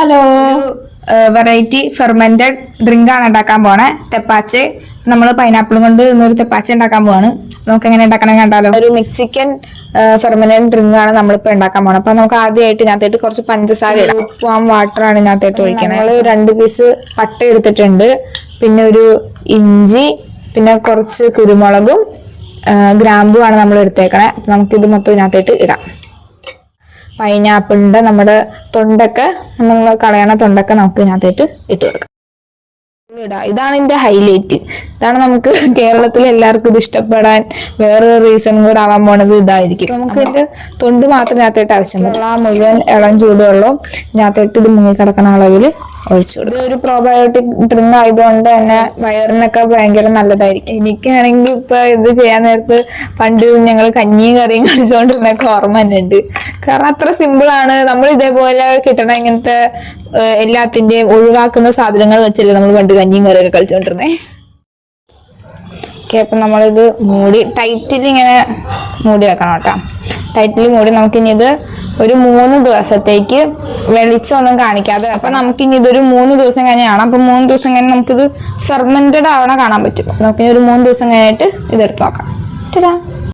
Hello. Variety fermented drink ആണ് ഉണ്ടാക്കാൻ പോണേ. തെപ്പാച്ച്. നമ്മൾ പൈനാപ്പിൾ കൊണ്ട് ഇന്നൊരു തെപ്പാച്ച ഉണ്ടാക്കാൻ പോവാണ്. നമുക്ക് എങ്ങനെ ഉണ്ടാക്കണം കണ്ടാലോ. ഒരു മെക്സിക്കൻ ഫെർമനന്റ് ഡ്രിങ്ക് ആണ് നമ്മളിപ്പോ ഉണ്ടാക്കാൻ പോണത് അപ്പൊ നമുക്ക് ആദ്യമായിട്ട് ഇതിനകത്തായിട്ട് കുറച്ച് പഞ്ചസാര ഉപ്പാം വാട്ടർ ആണ് ഇതിനകത്തായിട്ട് ഒഴിക്കണം. നമ്മൾ രണ്ട് പീസ് പട്ട എടുത്തിട്ടുണ്ട്. പിന്നെ ഒരു ഇഞ്ചി പിന്നെ കുറച്ച് കുരുമുളകും ഗ്രാമ്പുമാണ് നമ്മൾ എടുത്തേക്കണേ. നമുക്കിത് മൊത്തം ഇതിനകത്തേട്ട് ഇടാം. പൈനാപ്പിളിന്റെ നമ്മുടെ തൊണ്ടൊക്കെ നമ്മൾ കളയണ തൊണ്ടൊക്കെ നമുക്ക് ഇതിനകത്തേക്ക് ഇട്ട് കൊടുക്കാം. ഇടാം ഇതാണ് ഇതിന്റെ ഹൈലൈറ്റ് ഇതാണ് നമുക്ക് കേരളത്തിൽ എല്ലാവർക്കും ഇത് ഇഷ്ടപ്പെടാൻ വേറൊരു റീസൺ കൂടെ ആവാൻ പോണത് ഇതായിരിക്കും. നമുക്ക് ഇതിന്റെ തൊണ്ട് മാത്രം ഇതിനകത്തായിട്ട് ആവശ്യം ആ മുഴുവൻ ഇളം ചൂടുവെള്ളവും ഇതിനകത്തായിട്ട് ഇത് മുങ്ങിക്കിടക്കുന്ന അളവിൽ ഒഴിച്ചു കൊടുക്കും. ഒരു പ്രോബയോട്ടിക് ഡ്രിങ്ക് ആയതുകൊണ്ട് തന്നെ വയറിനൊക്കെ ഭയങ്കര നല്ലതായിരിക്കും. എനിക്കാണെങ്കിൽ ഇപ്പൊ ഇത് ചെയ്യാൻ നേരത്ത് പണ്ട് ഞങ്ങൾ കഞ്ഞിയും കറിയും കളിച്ചുകൊണ്ടിരുന്നൊക്കെ ഓർമ്മ തന്നെ ഉണ്ട് കാരണം അത്ര സിമ്പിൾ ആണ്. നമ്മൾ ഇതേപോലെ കിട്ടണ ഇങ്ങനത്തെ എല്ലാത്തിന്റെയും ഒഴിവാക്കുന്ന സാധനങ്ങൾ വെച്ചല്ലേ നമ്മൾ പണ്ട് കഞ്ഞിയും കറിയൊക്കെ കളിച്ചുകൊണ്ടിരുന്നേ ഓക്കെ അപ്പം നമ്മളിത് മൂടി ടൈറ്റിൽ ഇങ്ങനെ മൂടി വെക്കണം കേട്ടോ. ടൈറ്റിൽ മൂടി നമുക്കിനി ഇത് ഒരു മൂന്ന് ദിവസത്തേക്ക് വെളിച്ചമൊന്നും കാണിക്കാതെ. അപ്പം നമുക്കിനി ഇതൊരു മൂന്ന് ദിവസം കഴിഞ്ഞാണ്. അപ്പം മൂന്ന് ദിവസം കഴിഞ്ഞ് നമുക്കിത് ഫെർമെന്റഡ് ആവണ കാണാൻ പറ്റും. നമുക്കിനി ഒരു മൂന്ന് ദിവസം കഴിഞ്ഞിട്ട് ഇതെടുത്ത് നോക്കാം. ടാ